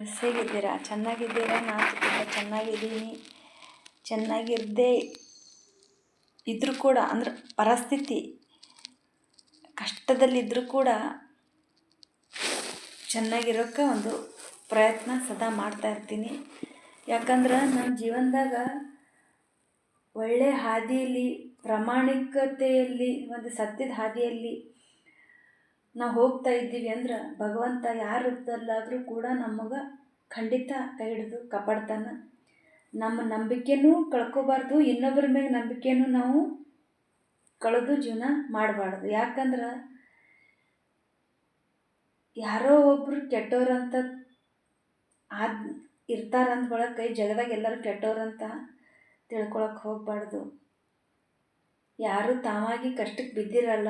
ಹೇಗಿದ್ದೀರಾ ಚೆನ್ನಾಗಿದ್ದೀರಾ? ನಾನು ತುಂಬ ಚೆನ್ನಾಗಿದ್ದೀನಿ. ಚೆನ್ನಾಗಿರದೇ ಇದ್ದರೂ ಕೂಡ, ಅಂದ್ರೆ ಪರಿಸ್ಥಿತಿ ಕಷ್ಟದಲ್ಲಿದ್ದರೂ ಕೂಡ ಚೆನ್ನಾಗಿರೋಕ್ಕೆ ಒಂದು ಪ್ರಯತ್ನ ಸದಾ ಮಾಡ್ತಾ ಇರ್ತೀನಿ. ಯಾಕಂದ್ರೆ ನಮ್ಮ ಜೀವನದಾಗ ಒಳ್ಳೆಯ ಹಾದಿಯಲ್ಲಿ, ಪ್ರಾಮಾಣಿಕತೆಯಲ್ಲಿ, ಒಂದು ಸತ್ಯದ ಹಾದಿಯಲ್ಲಿ ನಾವು ಹೋಗ್ತಾ ಇದ್ದೀವಿ ಅಂದ್ರೆ ಭಗವಂತ ಯಾರ ರೂಪದಲ್ಲಾದರೂ ಕೂಡ ನಮಗೆ ಖಂಡಿತ ಕೈ ಹಿಡಿದು ಕಾಪಾಡ್ತಾನೆ. ನಮ್ಮ ನಂಬಿಕೆನೂ ಕಳ್ಕೊಬಾರ್ದು ಇನ್ನೊಬ್ಬರ ಮೇಲೆ ನಂಬಿಕೆನೂ ನಾವು ಕಳೆದು ಜೀವನ ಮಾಡಬಾರ್ದು. ಯಾಕಂದ್ರೆ ಯಾರೋ ಒಬ್ಬರು ಕೆಟ್ಟವ್ರಂತ ಆದ ಇರ್ತಾರಂತ ಬಳಕ ಈ ಜಗದಾಗ ಎಲ್ಲರೂ ಕೆಟ್ಟವ್ರಂತ ತಿಳ್ಕೊಳಕ್ಕೆ ಹೋಗಬಾರ್ದು. ಯಾರು ತಾವಾಗಿ ಕಷ್ಟಕ್ಕೆ ಬಿದ್ದಿರಲ್ಲ.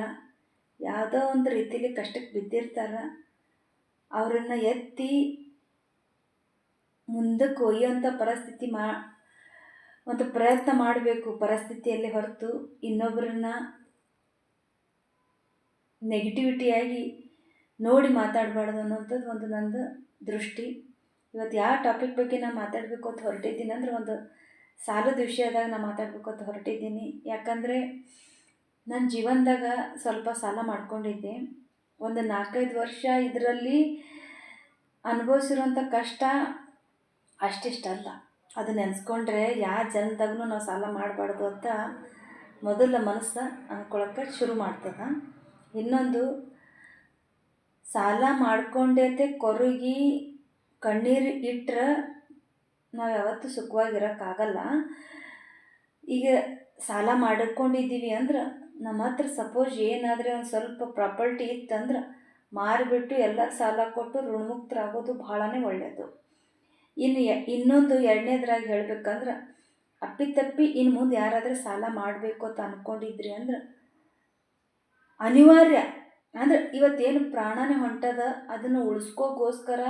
ಯಾವುದೋ ಒಂದು ರೀತಿಲಿ ಕಷ್ಟಕ್ಕೆ ಬಿದ್ದಿರ್ತಾರ. ಅವರನ್ನು ಎತ್ತಿ ಮುಂದಕ್ಕೆ ಒಯ್ಯೋಂಥ ಪರಿಸ್ಥಿತಿ ಮಾ, ಒಂದು ಪ್ರಯತ್ನ ಮಾಡಬೇಕು ಪರಿಸ್ಥಿತಿಯಲ್ಲಿ ಹೊರತು ಇನ್ನೊಬ್ಬರನ್ನ ನೆಗೆಟಿವಿಟಿಯಾಗಿ ನೋಡಿ ಮಾತಾಡಬಾರ್ದು ಅನ್ನೋಂಥದ್ದು ಒಂದು ನಂದು ದೃಷ್ಟಿ. ಇವತ್ತು ಯಾವ ಟಾಪಿಕ್ ಬಗ್ಗೆ ನಾನು ಮಾತಾಡಬೇಕು ಅಂತ ಹೊರಟಿದ್ದೀನಿ ಅಂದ್ರೆ ಒಂದು ಸಾಲದ ವಿಷಯದಾಗ ನಾನು ಮಾತಾಡಬೇಕು ಅಂತ ಹೊರಟಿದ್ದೀನಿ. ಯಾಕಂದರೆ ನನ್ನ ಜೀವನದಾಗ ಸ್ವಲ್ಪ ಸಾಲ ಮಾಡ್ಕೊಂಡಿದ್ದೆ. ಒಂದು ನಾಲ್ಕೈದು ವರ್ಷ ಇದರಲ್ಲಿ ಅನುಭವಿಸಿರುವಂಥ ಕಷ್ಟ ಅಷ್ಟಿಷ್ಟಲ್ಲ ಅದು ನೆನೆಸ್ಕೊಂಡ್ರೆ ಯಾವ ಜನದಾಗೂ ನಾವು ಸಾಲ ಮಾಡಬಾರ್ದು ಅಂತ ಮೊದಲ ಮನಸ್ಸು ಅಂದ್ಕೊಳಕ್ಕೆ ಶುರು ಮಾಡ್ತದೆ. ಇನ್ನೊಂದು ಸಾಲ ಮಾಡ್ಕೊಂಡೈತೆ ಕೊರಗಿ ಕಣ್ಣೀರು ಇಟ್ಟರೆ ನಾವು ಯಾವತ್ತೂ ಸುಖವಾಗಿರೋಕ್ಕಾಗಲ್ಲ ಈಗ ಸಾಲ ಮಾಡಿಕೊಂಡಿದ್ದೀವಿ ಅಂದ್ರೆ ನಮ್ಮ ಹತ್ರ ಸಪೋಸ್ ಏನಾದರೆ ಒಂದು ಸ್ವಲ್ಪ ಪ್ರಾಪರ್ಟಿ ಇತ್ತಂದ್ರೆ ಮಾರಿಬಿಟ್ಟು ಎಲ್ಲ ಸಾಲ ಕೊಟ್ಟು ಋಣಮುಕ್ತರಾಗೋದು ಭಾಳನೇ ಒಳ್ಳೆಯದು ಇನ್ನು ಇನ್ನೊಂದು ಎರಡನೇದ್ರಾಗ ಹೇಳ್ಬೇಕಂದ್ರೆ ಅಪ್ಪಿತಪ್ಪಿ ಇನ್ನು ಮುಂದೆ ಯಾರಾದರೂ ಸಾಲ ಮಾಡಬೇಕು ಅಂತ ಅಂದ್ಕೊಂಡಿದ್ರಿ ಅಂದ್ರೆ ಅನಿವಾರ್ಯ. ಅಂದ್ರೆ ಇವತ್ತೇನು ಪ್ರಾಣನೇ ಹೊಂಟದ, ಅದನ್ನು ಉಳಿಸ್ಕೋಗೋಸ್ಕರ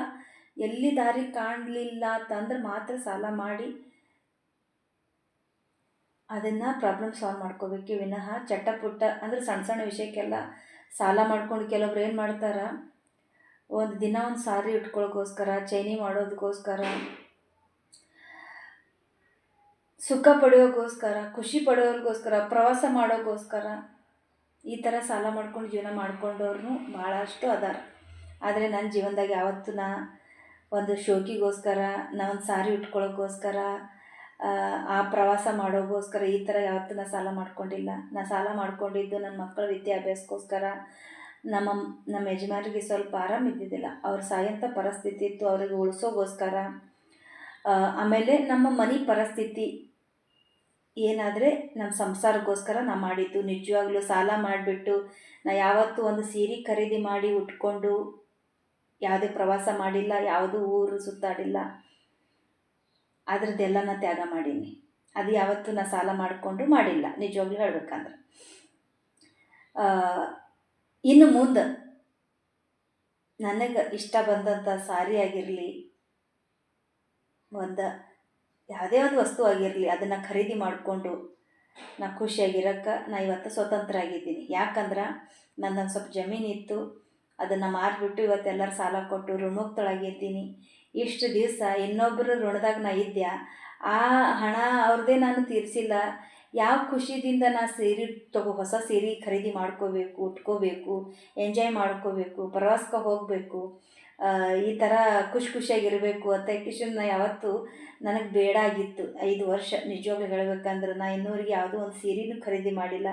ಎಲ್ಲಿ ದಾರಿ ಕಾಣಲಿಲ್ಲ ಅಂತಂದ್ರೆ ಮಾತ್ರ ಸಾಲ ಮಾಡಿ ಅದನ್ನು ಪ್ರಾಬ್ಲಮ್ ಸಾಲ್ವ್ ಮಾಡ್ಕೋಬೇಕು. ವಿನಃ ಚಟ್ಟ ಪುಟ್ಟ ಅಂದರೆ ಸಣ್ಣ ಸಣ್ಣ ವಿಷಯಕ್ಕೆಲ್ಲ ಸಾಲ ಮಾಡ್ಕೊಂಡು ಕೆಲವೊಬ್ರು ಏನು ಮಾಡ್ತಾರೆ? ಒಂದು ದಿನ ಒಂದು ಸಾರಿ ಇಟ್ಕೊಳ್ಳೋಕ್ಕೋಸ್ಕರ ಚೈನಿ ಮಾಡೋದಕ್ಕೋಸ್ಕರ ಸುಖ ಪಡೆಯೋಕ್ಕೋಸ್ಕರ ಖುಷಿ ಪಡೆಯೋರಿಗೋಸ್ಕರ ಪ್ರವಾಸ ಮಾಡೋಕ್ಕೋಸ್ಕರ ಈ ಥರ ಸಾಲ ಮಾಡ್ಕೊಂಡು ಜೀವನ ಮಾಡ್ಕೊಂಡವ್ರು ಭಾಳಷ್ಟು ಅದಾರ. ಆದರೆ ನನ್ನ ಜೀವನದಾಗ ಯಾವತ್ತೂ ಒಂದು ಶೋಕಿಗೋಸ್ಕರ, ನಾ ಒಂದು ಸಾರಿ ಉಟ್ಕೊಳ್ಳೋಕ್ಕೋಸ್ಕರ ಆ ಪ್ರವಾಸ ಮಾಡೋಕ್ಕೋಸ್ಕರ ಈ ಥರ ಯಾವತ್ತೂ ನಾನು ಸಾಲ ಮಾಡ್ಕೊಂಡಿಲ್ಲ. ನಾನು ಸಾಲ ಮಾಡ್ಕೊಂಡಿದ್ದು ನನ್ನ ಮಕ್ಕಳ ವಿದ್ಯಾಭ್ಯಾಸಕ್ಕೋಸ್ಕರ. ನಮ್ಮ ನಮ್ಮ ಯಜಮಾನರಿಗೆ ಸ್ವಲ್ಪ ಆರಾಮ ಇದ್ದಿದ್ದಿಲ್ಲ. ಅವ್ರು ಸಾಯಂಥ ಪರಿಸ್ಥಿತಿ ಇತ್ತು, ಅವ್ರಿಗೆ ಉಳಿಸೋಗೋಸ್ಕರ. ಆಮೇಲೆ ನಮ್ಮ ಮನೆ ಪರಿಸ್ಥಿತಿ ಏನಾದರೆ ನಮ್ಮ ಸಂಸಾರಕ್ಕೋಸ್ಕರ ನಾ ಮಾಡಿದ್ದು. ನಿಜವಾಗ್ಲೂ ಸಾಲ ಮಾಡಿಬಿಟ್ಟು ನಾ ಯಾವತ್ತೂ ಒಂದು ಸೀರೆ ಖರೀದಿ ಮಾಡಿ ಉಟ್ಕೊಂಡು ಯಾವುದೇ ಪ್ರವಾಸ ಮಾಡಿಲ್ಲ, ಯಾವುದೂ ಊರು ಸುತ್ತಾಡಿಲ್ಲ. ಅದ್ರದ್ದೆಲ್ಲ ನಾನು ತ್ಯಾಗ ಮಾಡೀನಿ. ಅದು ಯಾವತ್ತೂ ನಾನು ಸಾಲ ಮಾಡಿಕೊಂಡು ಮಾಡಿಲ್ಲ, ನಿಜವಾಗ್ಲೂ ಹೇಳ್ಬೇಕಂದ್ರೆ. ಇನ್ನು ಮುಂದೆ ನನಗೆ ಇಷ್ಟ ಬಂದಂಥ ಸಾರಿ ಆಗಿರಲಿ, ಒಂದು ಯಾವುದೇ ಒಂದು ವಸ್ತು ಆಗಿರಲಿ, ಅದನ್ನು ಖರೀದಿ ಮಾಡಿಕೊಂಡು ನಾ ಖುಷಿಯಾಗಿರೋಕ್ಕೆ ನಾ ಇವತ್ತು ಸ್ವತಂತ್ರ ಆಗಿದ್ದೀನಿ. ಯಾಕಂದ್ರೆ ನನ್ನ ಸ್ವಲ್ಪ ಜಮೀನಿತ್ತು ಅದನ್ನು ಮಾರಿಬಿಟ್ಟು ಇವತ್ತೆಲ್ಲರೂ ಸಾಲ ಕೊಟ್ಟು ಋಣಮುಕ್ತಳಾಗಿದ್ದೀನಿ ಇಷ್ಟು ದಿವಸ ಇನ್ನೊಬ್ಬರ ಋಣದಾಗ ನಾ ಇದ್ದೆ ಆ ಹಣ ಅವ್ರದ್ದೇ ನಾನು ತೀರಿಸಿಲ್ಲ. ಯಾವ ಖುಷಿದಿಂದ ನಾ ಸೀರೆ ತಗೋ, ಹೊಸ ಸೀರೆ ಖರೀದಿ ಮಾಡ್ಕೋಬೇಕು, ಉಟ್ಕೋಬೇಕು ಎಂಜಾಯ್ ಮಾಡ್ಕೋಬೇಕು, ಪ್ರವಾಸಕ್ಕೆ ಹೋಗಬೇಕು ಈ ಥರ ಖುಷಿ ಖುಷಿಯಾಗಿರಬೇಕು ಅಂತ ಕಿಶನ್ ನಾ ಯಾವತ್ತೂ ನನಗೆ ಬೇಡ ಆಗಿತ್ತು. ಐದು ವರ್ಷ ನಿಜವಾಗ್ಲೂ ಹೇಳಬೇಕಂದ್ರೆ ನಾ ಇನ್ನೂರಿಗೆ ಯಾವುದೋ ಒಂದು ಸೀರೆನೂ ಖರೀದಿ ಮಾಡಿಲ್ಲ.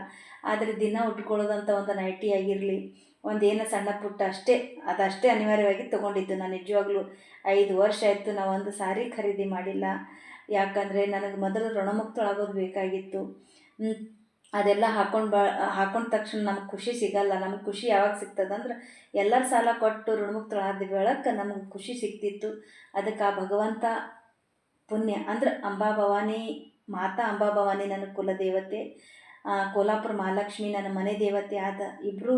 ಆದರೆ ದಿನ ಉಟ್ಕೊಳ್ಳೋದಂಥ ಒಂದು ನೈಟಿ ಆಗಿರಲಿ ಒಂದು ಏನೋ ಸಣ್ಣ ಪುಟ್ಟ ಅಷ್ಟೇ, ಅದಷ್ಟೇ ಅನಿವಾರ್ಯವಾಗಿ ತೊಗೊಂಡಿದ್ದು. ನಾನು ನಿಜವಾಗ್ಲೂ ಐದು ವರ್ಷ ಆಯಿತು ನಾವು ಒಂದು ಸಾರಿ ಖರೀದಿ ಮಾಡಿಲ್ಲ. ಯಾಕಂದರೆ ನನಗೆ ಮೊದಲು ಋಣಮುಕ್ತಳಾಗೋದು ಬೇಕಾಗಿತ್ತು. ಅದೆಲ್ಲ ಹಾಕೊಂಡು ಬಾ, ಹಾಕೊಂಡ ತಕ್ಷಣ ನಮ್ಗೆ ಖುಷಿ ಸಿಗಲ್ಲ. ನಮ್ಗೆ ಖುಷಿ ಯಾವಾಗ ಸಿಗ್ತದಂದ್ರೆ ಎಲ್ಲರ ಸಾಲ ಕೊಟ್ಟು ಋಣಮುಕ್ತಳಾದ ಬೆಳಕ್ಕೆ ನಮಗೆ ಖುಷಿ ಸಿಗ್ತಿತ್ತು. ಅದಕ್ಕೆ ಆ ಭಗವಂತ ಪುಣ್ಯ, ಅಂದ್ರೆ ಅಂಬಾ ಭವಾನಿ, ಮಾತಾ ಅಂಬಾ ಭವಾನಿ ನನ್ನ ಕುಲದೇವತೆ ಕೋಲಾಪುರ ಮಹಾಲಕ್ಷ್ಮಿ ನನ್ನ ಮನೆ ದೇವತೆ ಆದ ಇಬ್ಬರು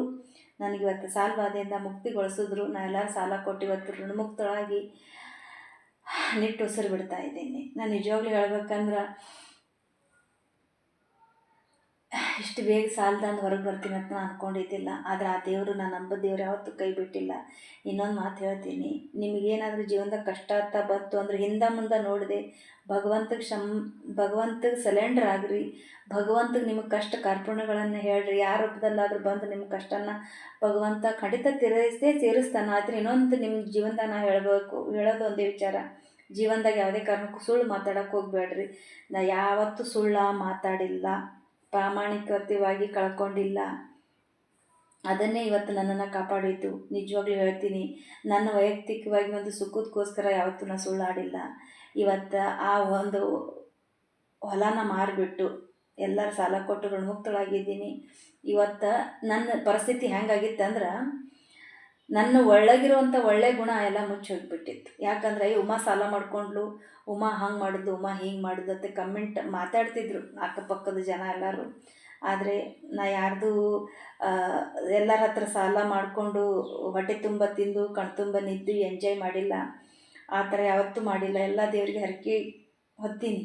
ನನಗೆ ಇವತ್ತು ಸಾಲ ಬಾಧೆಯಿಂದ ಮುಕ್ತಿಗೊಳಿಸಿದ್ರು. ನಾ ಎಲ್ಲರೂ ಸಾಲ ಕೊಟ್ಟು ಇವತ್ತು ಋಣಮುಕ್ತಳಾಗಿ ನಿಟ್ಟುಸಿರು ಬಿಡ್ತಾ ಇದ್ದೀನಿ. ನಾನು ನಿಜವಾಗ್ಲೂ ಹೇಳ್ಬೇಕಂದ್ರೆ ಇಷ್ಟು ಬೇಗ ಸಾಲದಂದು ಹೊರಗೆ ಬರ್ತೀನಿ ಅಂತ ನಾನು ಅಂದ್ಕೊಂಡಿದ್ದಿಲ್ಲ ಆದರೆ ಆ ದೇವರು ನಾನು ನಂಬೋ ದೇವ್ರು ಯಾವತ್ತೂ ಕೈ ಬಿಟ್ಟಿಲ್ಲ. ಇನ್ನೊಂದು ಮಾತು ಹೇಳ್ತೀನಿ. ನಿಮಗೇನಾದರೂ ಜೀವನದಾಗ ಕಷ್ಟ ಅಂತ ಬಂತು ಅಂದ್ರೆ ಹಿಂದೆ ಮುಂದೆ ನೋಡಿದೆ ಭಗವಂತಗೆ ಶಂ ಭಗವಂತಗೆ ಸಲೆಂಡರ್ ಆಗ್ರಿ. ಭಗವಂತಗೆ ನಿಮಗೆ ಕಷ್ಟ ಕಾರ್ಪಣ್ಯಗಳನ್ನು ಹೇಳ್ರಿ. ಯಾರ ರೂಪದಲ್ಲಾದರೂ ಬಂದು ನಿಮ್ಮ ಕಷ್ಟನ ಭಗವಂತ ಖಂಡಿತ ತೀರಿಸೇ ತೀರಿಸ್ತಾನೆ. ಆದರೆ ಇನ್ನೊಂದು ನಿಮ್ಮ ಜೀವನದಾಗ ನಾ ಹೇಳಬೇಕು, ಹೇಳೋದು ಒಂದೇ ವಿಚಾರ. ಜೀವನದಾಗ ಯಾವುದೇ ಕಾರಣಕ್ಕೂ ಸುಳ್ಳು ಮಾತಾಡೋಕೆ ಹೋಗ್ಬೇಡ್ರಿ. ನಾ ಯಾವತ್ತೂ ಸುಳ್ಳ ಮಾತಾಡಿಲ್ಲ. ಪ್ರಾಮಾಣಿಕತೆಯಾಗಿ ಕಳ್ಕೊಂಡಿಲ್ಲ. ಅದನ್ನೇ ಇವತ್ತು ನನ್ನನ್ನು ಕಾಪಾಡಿತು ನಿಜವಾಗ್ಲೂ ಹೇಳ್ತೀನಿ, ನನ್ನ ವೈಯಕ್ತಿಕವಾಗಿ ಒಂದು ಸುಖದಕ್ಕೋಸ್ಕರ ಯಾವತ್ತೂ ನಾನು ಸುಳ್ಳಾಡಿಲ್ಲ. ಇವತ್ತು ಆ ಒಂದು ಹೊಲನ ಮಾರಿಬಿಟ್ಟು ಎಲ್ಲರ ಸಾಲ ಕೊಟ್ಟು ಋಣಮುಕ್ತಳಾಗಿದ್ದೀನಿ ಇವತ್ತು ನನ್ನ ಪರಿಸ್ಥಿತಿ ಹೆಂಗಾಗಿತ್ತು ಅಂದ್ರೆ ನನ್ನ ಒಳಗಿರುವಂಥ ಒಳ್ಳೆ ಗುಣ ಎಲ್ಲ ಮುಚ್ಚೋಗ್ಬಿಟ್ಟಿತ್ತು ಯಾಕಂದ್ರೆ ಉಮಾ ಸಾಲ ಮಾಡ್ಕೊಂಡ್ಲು, ಉಮಾ ಹಂಗೆ ಮಾಡಿದ್ದು, ಉಮಾ ಹಿಂಗೆ ಮಾಡಿದ್ದು ಅಂತ ಕಮೆಂಟ್ ಮಾತಾಡ್ತಿದ್ರು ಅಕ್ಕಪಕ್ಕದ ಜನ ಎಲ್ಲರೂ. ಆದರೆ, ನಾ ಯಾರ್ದು ಎಲ್ಲರ ಹತ್ರ ಸಾಲ ಮಾಡಿಕೊಂಡು ಹೊಟ್ಟೆ ತುಂಬ ತಿಂದು, ಕಣ್ ತುಂಬ ನಿದ್ದು ಎಂಜಾಯ್ ಮಾಡಿಲ್ಲ. ಆ ಥರ ಯಾವತ್ತೂ ಮಾಡಿಲ್ಲ. ಎಲ್ಲ ದೇವರಿಗೆ ಹರಕೆ ಹೊತ್ತೀನಿ.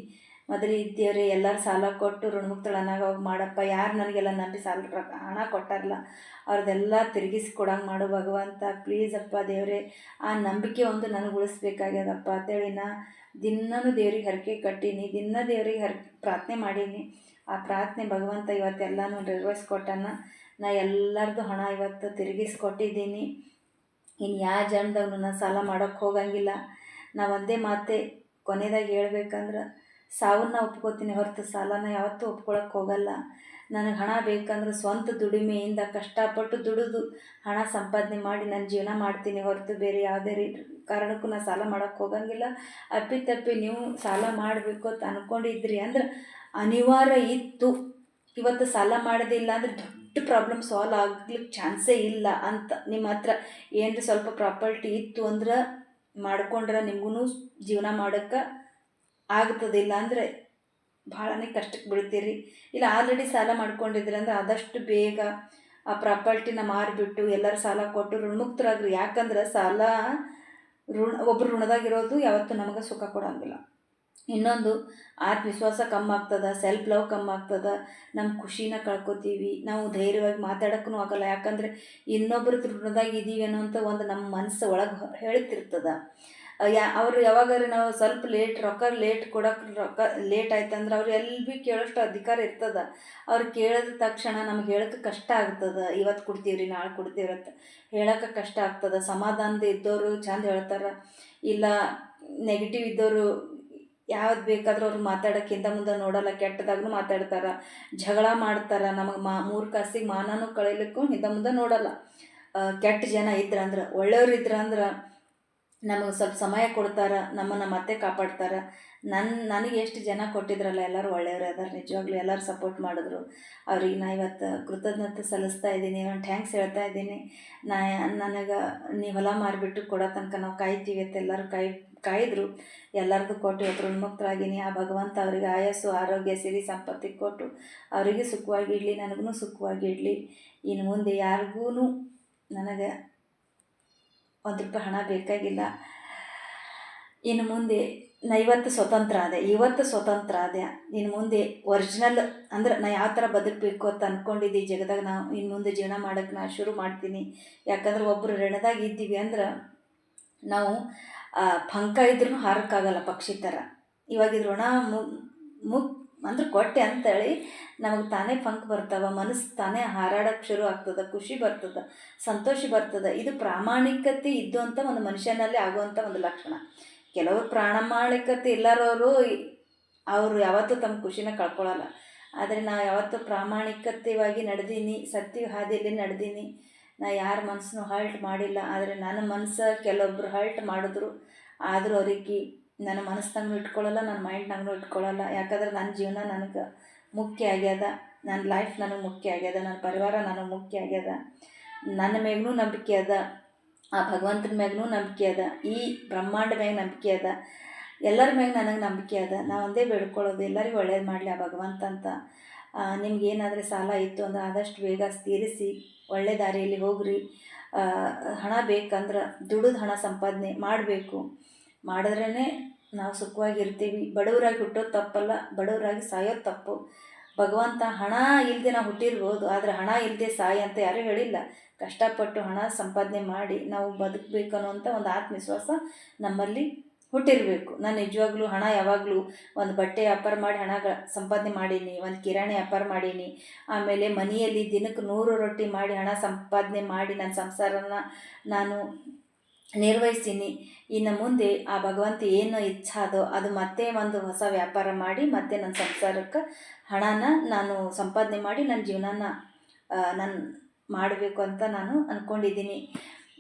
ಮೊದಲು ಇದ್ದೇವ್ರಿ, ಎಲ್ಲರೂ ಸಾಲ ಕೊಟ್ಟು ಋಣಮುಕ್ತಳನ್ನಾಗ ಮಾಡಪ್ಪ. ಯಾರು ನನಗೆಲ್ಲ ನಂಬಿ ಸಾಲ ಹಣ ಕೊಟ್ಟಾರಲ್ಲ ಅವ್ರದ್ದೆಲ್ಲ ತಿರುಗಿಸಿ ಕೊಡಂಗೆ ಮಾಡು ಭಗವಂತ. ಪ್ಲೀಸ್ ಅಪ್ಪ ದೇವರೇ, ಆ ನಂಬಿಕೆ ಒಂದು ನನಗೆ ಉಳಿಸ್ಬೇಕಾಗ್ಯದಪ್ಪ. ಅಂತೇಳಿ ನಾ ದಿನವೂ ದೇವ್ರಿಗೆ ಹರಕೆ ಕಟ್ಟೀನಿ, ದಿನ ದೇವ್ರಿಗೆ ಹರ್, ಪ್ರಾರ್ಥನೆ ಮಾಡೀನಿ. ಆ ಪ್ರಾರ್ಥನೆ ಭಗವಂತ ಇವತ್ತೆಲ್ಲನೂ ಕೊಟ್ಟನ್ನ ನಾ ಎಲ್ಲರದು ಹಣ ಇವತ್ತು ತಿರುಗಿಸ್ಕೊಟ್ಟಿದ್ದೀನಿ ಇನ್ನು ಯಾವ ಜನ್ದವನು ನಾನು ಸಾಲ ಮಾಡೋಕ್ಕೆ ಹೋಗಂಗಿಲ್ಲ. ನಾ ಒಂದೇ ಮಾತೆ ಕೊನೆಯದಾಗಿ ಹೇಳ್ಬೇಕಂದ್ರೆ ಸಾವನ್ನ ಒಪ್ಕೋತೀನಿ ಹೊರತು ಸಾಲನ ಯಾವತ್ತೂ ಒಪ್ಕೊಳಕ್ಕೆ ಹೋಗಲ್ಲ. ನನಗೆ ಹಣ ಬೇಕಂದ್ರೆ ಸ್ವಂತ ದುಡಿಮೆಯಿಂದ ಕಷ್ಟಪಟ್ಟು ದುಡಿದು ಹಣ ಸಂಪಾದನೆ ಮಾಡಿ ನಾನು ಜೀವನ ಮಾಡ್ತೀನಿ ಹೊರತು ಬೇರೆ ಯಾವುದೇ ರೀ ಕಾರಣಕ್ಕೂ ನಾನು ಸಾಲ ಮಾಡೋಕ್ಕೆ ಹೋಗಂಗಿಲ್ಲ. ಅಪ್ಪಿತಪ್ಪಿ ನೀವು ಸಾಲ ಮಾಡಬೇಕು ಅಂತ ಅಂದ್ಕೊಂಡಿದ್ರಿ ಅಂದ್ರೆ ಅನಿವಾರ್ಯ ಇತ್ತು. ಇವತ್ತು ಸಾಲ ಮಾಡೋದಿಲ್ಲ ಅಂದ್ರೆ ದೊಡ್ಡ ಪ್ರಾಬ್ಲಮ್ ಸಾಲ್ವ್ ಆಗ್ಲಿಕ್ಕೆ ಚಾನ್ಸೇ ಇಲ್ಲ ಅಂತ ನಿಮ್ಮ ಹತ್ರ. ಏನರ ಸ್ವಲ್ಪ ಪ್ರಾಪರ್ಟಿ ಇತ್ತು ಅಂದ್ರೆ ಮಾಡ್ಕೊಂಡ್ರೆ ನಿಮಗೂ ಜೀವನ ಮಾಡೋಕ್ಕೆ ಆಗ್ತದೆ ಇಲ್ಲ ಅಂದರೆ ಭಾಳನೇ ಕಷ್ಟಕ್ಕೆ ಬೀಳ್ತೀರಿ ಇಲ್ಲ ಆಲ್ರೆಡಿ ಸಾಲ ಮಾಡ್ಕೊಂಡಿದ್ರಿ ಅಂದ್ರೆ ಆದಷ್ಟು ಬೇಗ ಆ ಪ್ರಾಪರ್ಟಿನ ಮಾರಿಬಿಟ್ಟು ಎಲ್ಲರೂ ಸಾಲ ಕೊಟ್ಟು ಋಣಮುಕ್ತರಾಗ್ರಿ. ಯಾಕಂದ್ರೆ ಸಾಲ ಋಣ ಒಬ್ಬರು ಋಣದಾಗಿರೋದು ಯಾವತ್ತೂ ನಮಗೆ ಸುಖ ಕೊಡೋಂಗಿಲ್ಲ. ಇನ್ನೊಂದು, ಆತ್ಮವಿಶ್ವಾಸ ಕಮ್ಮಿ ಆಗ್ತದೆ ಸೆಲ್ಫ್ ಲವ್ ಕಮ್ಮಿ ಆಗ್ತದೆ ನಮ್ಮ ಖುಷಿನ ಕಳ್ಕೊತೀವಿ, ನಾವು ಧೈರ್ಯವಾಗಿ ಮಾತಾಡೋಕ್ಕೂ ಆಗಲ್ಲ. ಯಾಕಂದರೆ ಇನ್ನೊಬ್ಬರು ಋಣದಾಗ ಇದ್ದೀವಿ ಅನ್ನೋಂಥ ಒಂದು ನಮ್ಮ ಮನಸ್ಸು ಒಳಗೆ ಹೇಳ್ತಿರ್ತದೆ. ಯಾ ಅವರು ಯಾವಾಗಾರು ನಾವು ಸ್ವಲ್ಪ ಲೇಟ್ ರೊಕ್ಕ ಲೇಟ್ ಕೊಡೋಕೆ ರೊಕ್ಕ ಲೇಟ್ ಆಯ್ತು ಅಂದ್ರೆ ಅವ್ರು ಎಲ್ಲಿ ಭೀ ಕೇಳೋಷ್ಟು ಅಧಿಕಾರ ಇರ್ತದೆ. ಅವ್ರು ಕೇಳಿದ ತಕ್ಷಣ ನಮ್ಗೆ ಹೇಳೋಕೆ ಕಷ್ಟ ಆಗ್ತದೆ. ಇವತ್ತು ಕೊಡ್ತೀವಿ ನಾಳೆ ಕೊಡ್ತೀವಿ ಅಂತ ಹೇಳೋಕೆ ಕಷ್ಟ ಆಗ್ತದೆ. ಸಮಾಧಾನದ ಇದ್ದವರು ಚಂದ ಹೇಳ್ತಾರೆ. ಇಲ್ಲ ನೆಗೆಟಿವ್ ಇದ್ದವರು ಯಾವ್ದು ಬೇಕಾದ್ರೂ ಅವ್ರು ಮಾತಾಡೋಕ್ಕಿಂತ ಮುಂದೆ ನೋಡಲ್ಲ ಕೆಟ್ಟದಾಗೂ ಮಾತಾಡ್ತಾರೆ. ಜಗಳ ಮಾಡ್ತಾರೆ. ನಮಗೆ ಮಾ ಮೂರು ಕಾಸಿಗೆ ಮಾನನೂ ಕಳೀಲಿಕ್ಕೂ ಹಿಂದೆ ಮುಂದೆ ನೋಡಲ್ಲ. ಕೆಟ್ಟ ಜನ ಇದ್ರಂದ್ರೆ, ಒಳ್ಳೆಯವ್ರು ಇದ್ರಂದ್ರೆ ನಮಗೆ ಸ್ವಲ್ಪ ಸಮಯ ಕೊಡ್ತಾರೆ, ನಮ್ಮನ್ನು ಮತ್ತೆ ಕಾಪಾಡ್ತಾರೆ. ನನ್ನ ನನಗೆ ಎಷ್ಟು ಜನ ಕೊಟ್ಟಿದ್ರಲ್ಲ, ಎಲ್ಲರೂ ಒಳ್ಳೆಯವ್ರು ಅದಾರ, ನಿಜವಾಗ್ಲೂ ಎಲ್ಲರೂ ಸಪೋರ್ಟ್ ಮಾಡಿದ್ರು. ಅವ್ರಿಗೆ ನಾ ಇವತ್ತು ಕೃತಜ್ಞತೆ ಸಲ್ಲಿಸ್ತಾ ಇದ್ದೀನಿ, ಒಂದು ಥ್ಯಾಂಕ್ಸ್ ಹೇಳ್ತಾ ಇದ್ದೀನಿ. ನಾ, ನನಗೆ ನೀವು ಹೊಲ ಮಾರಿಬಿಟ್ಟು ಕೊಡೋ ತನಕ ನಾವು ಕಾಯ್ತೀವಿ ಅಂತ ಎಲ್ಲರೂ ಕಾಯ್, ಕಾಯ್ದರು. ಎಲ್ಲರದ್ದು ಕೊಟ್ಟು ಇವತ್ತು ಋಣಮುಕ್ತರಾಗೀನಿ ಆ ಭಗವಂತ ಅವರಿಗೆ ಆಯಸ್ಸು, ಆರೋಗ್ಯ, ಸಿರಿ, ಸಂಪತ್ತಿ ಕೊಟ್ಟು ಅವರಿಗೆ ಸುಖವಾಗಿ ಇಡಲಿ ನನಗೂ ಸುಖವಾಗಿ ಇಡಲಿ ಇನ್ನು ಮುಂದೆ ಯಾರಿಗೂ ನನಗೆ ಒಂದು ರೂಪಾಯಿ ಹಣ ಬೇಕಾಗಿಲ್ಲ. ಇನ್ನು ಮುಂದೆ ನಾ ಇವತ್ತು ಸ್ವತಂತ್ರ ಆದೆ, ಇವತ್ತು ಸ್ವತಂತ್ರ ಆದೆ. ಇನ್ನು ಮುಂದೆ ಒರಿಜಿನಲ್ ಅಂದ್ರೆ ನಾ ಯಾವ ಥರ ಬದುಕಬೇಕು ಅಂತ ಅಂದ್ಕೊಂಡಿದ್ದೆ ಈ ಜಗದಾಗ. ನಾವು ಇನ್ನು ಮುಂದೆ ಜೀವನ ಮಾಡೋಕ್ಕೆ ನಾ ಶುರು ಮಾಡ್ತೀನಿ. ಯಾಕಂದ್ರೆ ಒಬ್ಬರು ಋಣದಾಗ ಇದ್ದೀವಿ ಅಂದ್ರೆ ನಾವು ಪಂಕ ಇದ್ರೂ ಹಾರಕ್ಕಾಗಲ್ಲ ಪಕ್ಷಿ ಥರ ಇವಾಗಿದ್ರು ಋಣ ಮುಗ್ ಅಂದ್ರೆ ಕೊಟ್ಟೆ ಅಂತೇಳಿ ನಮಗೆ ತಾನೇ ಫಂಕ್ ಬರ್ತಾವ ಮನಸ್ಸು ತಾನೇ ಹಾರಾಡೋಕ್ಕೆ ಶುರು ಆಗ್ತದೆ, ಖುಷಿ ಬರ್ತದೆ, ಸಂತೋಷ ಬರ್ತದೆ. ಇದು ಪ್ರಾಮಾಣಿಕತೆ ಇದ್ದು ಅಂತ ಒಂದು ಮನುಷ್ಯನಲ್ಲಿ ಆಗುವಂಥ ಒಂದು ಲಕ್ಷಣ. ಕೆಲವರು ಪ್ರಾಮಾಣಿಕತೆ ಇಲ್ಲರವರು ಅವರು ಯಾವತ್ತೂ ತಮ್ಮ ಖುಷಿನ ಕಳ್ಕೊಳ್ಳಲ್ಲ ಆದರೆ ನಾವು ಯಾವತ್ತೂ ಪ್ರಾಮಾಣಿಕತೆಯಾಗಿ ನಡೆದೀನಿ ಸತ್ಯ ಹಾದಿಯಲ್ಲಿ ನಡೆದೀನಿ. ನಾ ಯಾರ ಮನಸ್ಸನ್ನು ಹರ್ಟ್ ಮಾಡಿಲ್ಲ. ಆದರೆ ನನ್ನ ಮನಸ್ಸು ಕೆಲವೊಬ್ಬರು ಹರ್ಟ್ ಮಾಡಿದ್ರು. ಆದರೂ ಅವ್ರಿಗೆ ನನ್ನ ಮನಸ್ಸಿನಾಗೂ ಇಟ್ಕೊಳ್ಳಲ್ಲ, ನನ್ನ ಮೈಂಡ್ನಾಗೂ ಇಟ್ಕೊಳ್ಳಲ್ಲ. ಯಾಕಂದ್ರೆ ನನ್ನ ಜೀವನ ನನಗೆ ಮುಖ್ಯ ಆಗ್ಯದ. ನನ್ನ ಲೈಫ್ ನನಗೆ ಮುಖ್ಯ ಆಗ್ಯದ. ನನ್ನ ಪರಿವಾರ ನನಗೆ ಮುಖ್ಯ ಆಗ್ಯದ. ನನ್ನ ಮೇಲೂ ನಂಬಿಕೆ ಅದ. ಆ ಭಗವಂತನ ಮ್ಯಾಗೂ ನಂಬಿಕೆ ಅದ. ಈ ಬ್ರಹ್ಮಾಂಡ ಮ್ಯಾಗ ನಂಬಿಕೆ ಅದ. ಎಲ್ಲರ ಮ್ಯಾಗ ನನಗೆ ನಂಬಿಕೆ ಅದ. ನಾ ಒಂದೇ ಬೇಡ್ಕೊಳ್ಳೋದು. ಎಲ್ಲರಿಗೂ ಒಳ್ಳೇದು ಮಾಡಲಿ ಆ ಭಗವಂತ ಅಂತ. ನಿಮ್ಗೆ ಏನಾದರೂ ಸಾಲ ಇತ್ತು ಅಂದ್ರೆ ಆದಷ್ಟು ಬೇಗ ತೀರಿಸಿ, ಒಳ್ಳೆ ದಾರಿಯಲ್ಲಿ ಹೋಗ್ರಿ. ಹಣ ಬೇಕಂದ್ರೆ ದುಡಿದು ಹಣ ಸಂಪಾದನೆ ಮಾಡಬೇಕು. ಮಾಡಿದ್ರೇ ನಾವು ಸುಖವಾಗಿರ್ತೀವಿ. ಬಡವರಾಗಿ ಹುಟ್ಟೋದು ತಪ್ಪಲ್ಲ, ಬಡವರಾಗಿ ಸಾಯೋದು ತಪ್ಪು. ಭಗವಂತ ಹಣ ಇಲ್ಲದೆ ನಾವು ಹುಟ್ಟಿರ್ಬೋದು, ಆದರೆ ಹಣ ಇಲ್ಲದೆ ಸಾಯ ಅಂತ ಯಾರೂ ಹೇಳಿಲ್ಲ. ಕಷ್ಟಪಟ್ಟು ಹಣ ಸಂಪಾದನೆ ಮಾಡಿ ನಾವು ಬದುಕಬೇಕು ಅನ್ನೋಂಥ ಒಂದು ಆತ್ಮವಿಶ್ವಾಸ ನಮ್ಮಲ್ಲಿ ಹುಟ್ಟಿರಬೇಕು. ನಾನು ನಿಜವಾಗ್ಲೂ ಹಣ ಯಾವಾಗಲೂ ಒಂದು ಬಟ್ಟೆ ವ್ಯಾಪಾರ ಮಾಡಿ ಹಣ ಸಂಪಾದನೆ ಮಾಡೀನಿ, ಒಂದು ಕಿರಾಣಿ ವ್ಯಾಪಾರ ಮಾಡೀನಿ, ಆಮೇಲೆ ಮನೆಯಲ್ಲಿ ದಿನಕ್ಕೆ ನೂರು ರೊಟ್ಟಿ ಮಾಡಿ ಹಣ ಸಂಪಾದನೆ ಮಾಡಿ ನನ್ನ ಸಂಸಾರನ ನಾನು ನಿರ್ವಹಿಸ್ತೀನಿ ಇನ್ನು ಮುಂದೆ ಆ ಭಗವಂತ ಏನು ಇಚ್ಛಾದೋ ಅದು ಮತ್ತೆ ಒಂದು ಹೊಸ ವ್ಯಾಪಾರ ಮಾಡಿ ಮತ್ತೆ ನನ್ನ ಸಂಸಾರಕ್ಕೆ ಹಣನ ನಾನು ಸಂಪಾದನೆ ಮಾಡಿ ನನ್ನ ಜೀವನನ ನಾನು ಮಾಡಬೇಕು ಅಂತ ನಾನು ಅಂದ್ಕೊಂಡಿದ್ದೀನಿ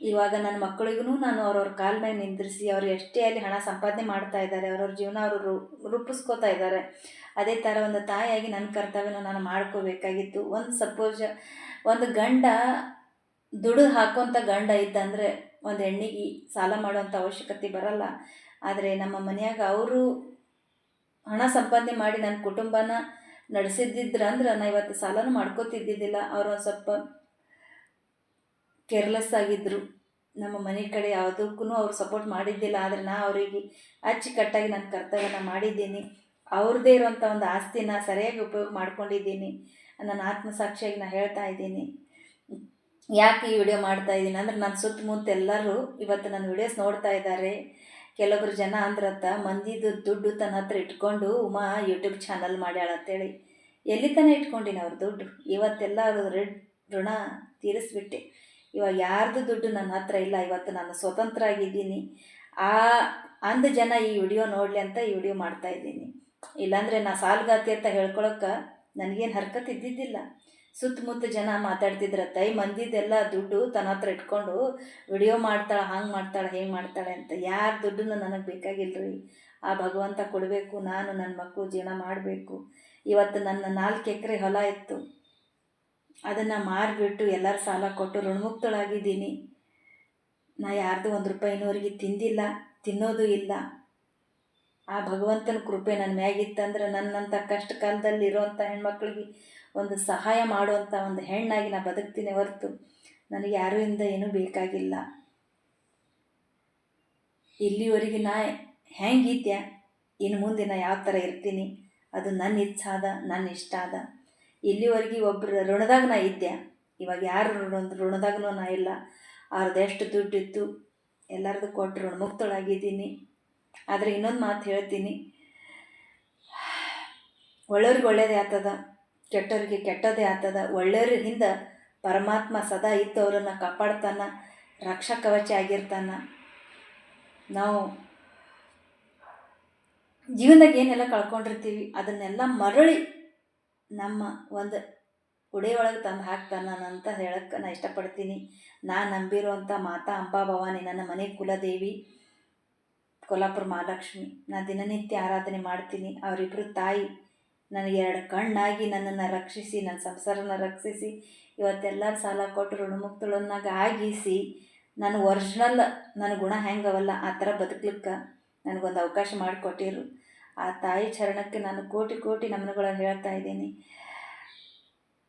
ಇವಾಗ ನನ್ನ ಮಕ್ಕಳಿಗೂ ನಾನು ಅವ್ರವ್ರ ಕಾಲ ಮೇಲೆ ನಿಂದ್ರಿಸಿ ಅವ್ರು ಎಷ್ಟೇ ಅಲ್ಲಿ ಹಣ ಸಂಪಾದನೆ ಮಾಡ್ತಾ ಇದ್ದಾರೆ, ಅವ್ರವ್ರ ಜೀವನ ಅವರು ರೂಪಿಸ್ಕೋತಾ ಇದ್ದಾರೆ. ಅದೇ ಥರ ಒಂದು ತಾಯಿಯಾಗಿ ನನ್ನ ಕರ್ತವ್ಯನ ನಾನು ಮಾಡ್ಕೋಬೇಕಾಗಿತ್ತು. ಒಂದು ಸಪೋಸ್ ಒಂದು ಗಂಡ ದುಡಿದು ಹಾಕೋಂಥ ಗಂಡ ಇದ್ದಂದರೆ ಒಂದು ಹೆಣ್ಣಿಗೆ ಸಾಲ ಮಾಡುವಂಥ ಅವಶ್ಯಕತೆ ಬರಲ್ಲ. ಆದರೆ ನಮ್ಮ ಮನೆಯಾಗ ಅವರು ಹಣ ಸಂಪಾದನೆ ಮಾಡಿ ನನ್ನ ಕುಟುಂಬನ ನಡೆಸಿದ್ದಿದ್ರಂದ್ರೆ ನಾನು ಇವತ್ತು ಸಾಲನೂ ಮಾಡ್ಕೋತಿದ್ದಿದ್ದಿಲ್ಲ. ಅವರು ಒಂದು ಸ್ವಲ್ಪ ಕೇರ್ಲೆಸ್ ಆಗಿದ್ದರು ನಮ್ಮ ಮನೆ ಕಡೆ ಯಾವುದಕ್ಕೂ ಅವ್ರು ಸಪೋರ್ಟ್ ಮಾಡಿದ್ದಿಲ್ಲ. ಆದರೆ ನಾ ಅವರಿಗೆ ಅಚ್ಚುಕಟ್ಟಾಗಿ ನನ್ನ ಕರ್ತವ್ಯನ ಮಾಡಿದ್ದೀನಿ. ಅವ್ರದ್ದೇ ಇರುವಂಥ ಒಂದು ಆಸ್ತಿನ ಸರಿಯಾಗಿ ಉಪಯೋಗ ಮಾಡ್ಕೊಂಡಿದ್ದೀನಿ. ನನ್ನ ಆತ್ಮಸಾಕ್ಷಿಯಾಗಿ ನಾನು ಹೇಳ್ತಾ ಇದ್ದೀನಿ. ಯಾಕೆ ಈ ವಿಡಿಯೋ ಮಾಡ್ತಾ ಇದ್ದೀನಿ ಅಂದ್ರೆ ನನ್ನ ಸುತ್ತಮುತ್ತ ಎಲ್ಲರೂ ಇವತ್ತು ನನ್ನ ವಿಡಿಯೋಸ್ ನೋಡ್ತಾ ಇದ್ದಾರೆ. ಕೆಲವೊಬ್ರು ಜನ ಅಂದ್ರತ್ತ, ಮಂದಿದು ದುಡ್ಡು ತನ್ನ ಹತ್ರ ಇಟ್ಕೊಂಡು ಉಮಾ ಯೂಟ್ಯೂಬ್ ಚಾನಲ್ ಮಾಡ್ಯಾಳ ಅಂತೇಳಿ. ಎಲ್ಲಿ ತನಕ ಇಟ್ಕೊಂಡಿನಿ ಅವ್ರ ದುಡ್ಡು? ಇವತ್ತೆಲ್ಲ ರೆಡ್ ಋಣ ತೀರಿಸ್ಬಿಟ್ಟೆ. ಇವಾಗ ಯಾರ್ದು ದುಡ್ಡು ನನ್ನ ಹತ್ರ ಇಲ್ಲ, ಇವತ್ತು ನಾನು ಸ್ವತಂತ್ರ ಆಗಿದ್ದೀನಿ ಆ, ಅಂದ ಜನ ಈ ವಿಡಿಯೋ ನೋಡಲಿ ಅಂತ ಈ ವಿಡಿಯೋ ಮಾಡ್ತಾ ಇದ್ದೀನಿ. ಇಲ್ಲಾಂದರೆ ನಾ ಸಾಲ್ಗಾತಿ ಅಂತ ಹೇಳ್ಕೊಳಕ್ಕೆ ನನಗೇನು ಹರ್ಕತ್ ಇದ್ದಿದ್ದಿಲ್ಲ. ಸುತ್ತಮುತ್ತ ಜನ ಮಾತಾಡ್ತಿದ್ರತ್ತ, ಈ ಮಂದಿದೆಲ್ಲ ದುಡ್ಡು ತನ್ನ ಹತ್ರ ಇಟ್ಕೊಂಡು ವಿಡಿಯೋ ಮಾಡ್ತಾಳೆ, ಹಂಗೆ ಮಾಡ್ತಾಳೆ, ಹೇಗೆ ಮಾಡ್ತಾಳೆ ಅಂತ ಯಾರ ದುಡ್ಡನ್ನು ನನಗೆ ಬೇಕಾಗಿಲ್ಲ ಆ ಭಗವಂತ ಕೊಡಬೇಕು, ನಾನು ನನ್ನ ಮಕ್ಕಳು ಜೀವನ ಮಾಡಬೇಕು. ಇವತ್ತು ನನ್ನ ನಾಲ್ಕು ಎಕರೆ ಹೊಲ ಇತ್ತು. ಅದನ್ನು ಮಾರಿಬಿಟ್ಟು ಎಲ್ಲರ ಸಾಲ ಕೊಟ್ಟು ಋಣಮುಕ್ತಳಾಗಿದ್ದೀನಿ. ನಾ ಯಾರ್ದು ಒಂದು ರೂಪಾಯಿ ಅವರಿಗೆ ತಿಂದಿಲ್ಲ, ತಿನ್ನೋದು ಇಲ್ಲ. ಆ ಭಗವಂತನ ಕೃಪೆ ನನ್ನ ಮ್ಯಾಗಿತ್ತಂದ್ರೆ ನನ್ನಂಥ ಕಷ್ಟ ಕಾಲದಲ್ಲಿ ಇರೋವಂಥ ಹೆಣ್ಮಕ್ಳಿಗೆ ಒಂದು ಸಹಾಯ ಮಾಡುವಂಥ ಒಂದು ಹೆಣ್ಣಾಗಿ ನಾ ಬದುಕ್ತೀನಿ ಹೊರತು ನನಗೆ ಯಾರಿಂದ ಏನೂ ಬೇಕಾಗಿಲ್ಲ. ಇಲ್ಲಿವರೆಗೆ ನಾ ಹೆಂಗಿದ್ಯಾ? ಇನ್ನು ಮುಂದೆ ನಾ ಯಾವ ಥರ ಇರ್ತೀನಿ? ಅದು ನನ್ನ ಇಚ್ಛಾದ ನನ್ನ ಇಷ್ಟ ಅದ ಇಲ್ಲಿವರೆಗೆ ಒಬ್ಬರ ಋಣದಾಗ ನಾ ಇದ್ದೆ ಇವಾಗ ಯಾರು ಋಣ ಋಣದಾಗೂ ನಾ ಇಲ್ಲ. ಅವ್ರದ್ದು ಎಷ್ಟು ದುಡ್ಡಿತ್ತು? ಎಲ್ಲರದು ಕೊಟ್ಟು ಋಣಮುಕ್ತಳಾಗಿದ್ದೀನಿ. ಆದರೆ ಇನ್ನೊಂದು ಮಾತು ಹೇಳ್ತೀನಿ. ಒಳ್ಳೆಯವ್ರಿಗೆ ಒಳ್ಳೇದೇ ಆಗ್ತದ. ಕೆಟ್ಟವ್ರಿಗೆ ಕೆಟ್ಟದೇ ಆತದ ಒಳ್ಳೆಯವ್ರ ಪರಮಾತ್ಮ ಸದಾ ಇದ್ದವರನ್ನು ಕಾಪಾಡ್ತಾನ ರಕ್ಷಾ ಕವಚ ಆಗಿರ್ತಾನ. ನಾವು ಜೀವನದಾಗ ಏನೆಲ್ಲ ಕಳ್ಕೊಂಡಿರ್ತೀವಿ, ಅದನ್ನೆಲ್ಲ ಮರಳಿ ನಮ್ಮ ಒಂದು ಉಡೆಯೊಳಗೆ ತಂದು ಹಾಕ್ತಾನ ಅಂತ ಹೇಳಕ್ಕೆ ನಾನು ಇಷ್ಟಪಡ್ತೀನಿ. ನಾನು ನಂಬಿರುವಂಥ ಮಾತಾ ಅಂಬಾ ಭವಾನಿ, ನನ್ನ ಮನೆ ಕುಲದೇವಿ, ಕೊಲ್ಲಾಪುರ ಮಹಾಲಕ್ಷ್ಮಿ. ನಾನು ದಿನನಿತ್ಯ ಆರಾಧನೆ ಮಾಡ್ತೀನಿ. ಅವರಿಬ್ಬರು ತಾಯಿ ನನಗೆ ಎರಡು ಕಣ್ಣಾಗಿ ನನ್ನನ್ನು ರಕ್ಷಿಸಿ, ನನ್ನ ಸಂಸಾರನ ರಕ್ಷಿಸಿ, ಇವತ್ತೆಲ್ಲರ ಸಾಲ ಕೊಟ್ಟು ಋಣಮುಕ್ತಳನ್ನಾಗ ಆಗಿಸಿ ನಾನು ಒರ್ಜಿನಲ್, ನನ್ನ ಗುಣ ಹೆಂಗವಲ್ಲ, ಆ ಥರ ಬದುಕ್ಲಿಕ್ಕೆ ನನಗೊಂದು ಅವಕಾಶ ಮಾಡಿಕೊಟ್ಟಿರು. ಆ ತಾಯಿ ಚರಣಕ್ಕೆ ನಾನು ಕೋಟಿ ಕೋಟಿ ನಮನಗಳನ್ನು ಹೇಳ್ತಾ ಇದ್ದೀನಿ.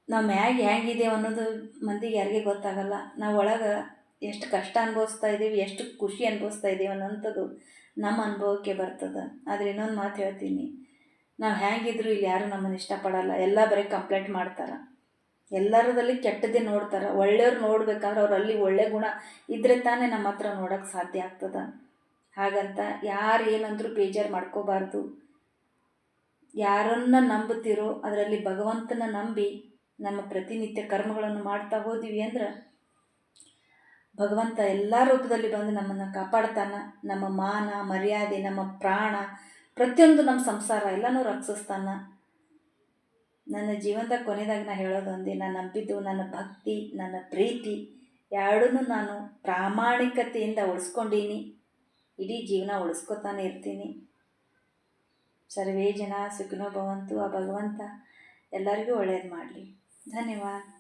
ನಮ್ಮ ಮ್ಯಾಗ ಹೆಂಗಿದೆ ಅನ್ನೋದು ಮಂದಿಗೆ ಯಾರಿಗೆ ಗೊತ್ತಾಗಲ್ಲ. ನಾವು ಒಳಗೆ ಎಷ್ಟು ಕಷ್ಟ ಅನುಭವಿಸ್ತಾ ಇದ್ದೀವಿ, ಎಷ್ಟು ಖುಷಿ ಅನುಭವಿಸ್ತಾ ಇದ್ದೀವಿ ಅನ್ನೋಂಥದ್ದು ನಮ್ಮ ಅನುಭವಕ್ಕೆ ಬರ್ತದೆ. ಆದರೆ ಇನ್ನೊಂದು ಮಾತು ಹೇಳ್ತೀನಿ. ನಾವು ಹೇಗಿದ್ರು ಇಲ್ಲಿ ಯಾರೂ ನಮ್ಮನ್ನು ಇಷ್ಟಪಡಲ್ಲ. ಎಲ್ಲ ಬರೀ ಕಂಪ್ಲೇಂಟ್ ಮಾಡ್ತಾರೆ. ಎಲ್ಲರದಲ್ಲಿ ಕೆಟ್ಟದ್ದೇ ನೋಡ್ತಾರೆ. ಒಳ್ಳೆಯವ್ರು ನೋಡ್ಬೇಕಾದ್ರೆ ಅವರಲ್ಲಿ ಒಳ್ಳೆ ಗುಣ ಇದ್ರೆ ತಾನೇ ನಮ್ಮ ಹತ್ರ ನೋಡೋಕ್ಕೆ ಸಾಧ್ಯ ಆಗ್ತದೆ. ಹಾಗಂತ ಯಾರು ಏನಂದ್ರೂ ಬೇಜಾರು ಮಾಡ್ಕೋಬಾರ್ದು. ಯಾರನ್ನ ನಂಬುತ್ತೀರೋ ಅದರಲ್ಲಿ ಭಗವಂತನ ನಂಬಿ ನಮ್ಮ ಪ್ರತಿನಿತ್ಯ ಕರ್ಮಗಳನ್ನು ಮಾಡ್ತಾ ಹೋದಿವಿ ಅಂದ್ರೆ ಭಗವಂತ ಎಲ್ಲ ರೂಪದಲ್ಲಿ ಬಂದು ನಮ್ಮನ್ನು ಕಾಪಾಡ್ತಾನೆ. ನಮ್ಮ ಮಾನ, ಮರ್ಯಾದೆ, ನಮ್ಮ ಪ್ರಾಣ ಪ್ರತಿಯೊಂದು ನಮ್ಮ ಸಂಸಾರ, ಎಲ್ಲನೂ ರಕ್ಷಿಸ್ತಾನ. ನನ್ನ ಜೀವನದ ಕೊನೆದಾಗ ನಾ ಹೇಳೋದೊಂದೇ ನಾನು ನಂಬಿದ್ದು ನನ್ನ ಭಕ್ತಿ, ನನ್ನ ಪ್ರೀತಿ ಎರಡೂ ನಾನು ಪ್ರಾಮಾಣಿಕತೆಯಿಂದ ಉಳಿಸ್ಕೊಂಡೀನಿ. ಇಡೀ ಜೀವನ ಉಳಿಸ್ಕೊತಾನೆ ಇರ್ತೀನಿ. ಸರ್ವೇ ಜನ ಸುಖಿನೋ ಭವಂತು ಆ ಭಗವಂತ ಎಲ್ಲರಿಗೂ ಒಳ್ಳೇದು ಮಾಡಲಿ. ಧನ್ಯವಾದ.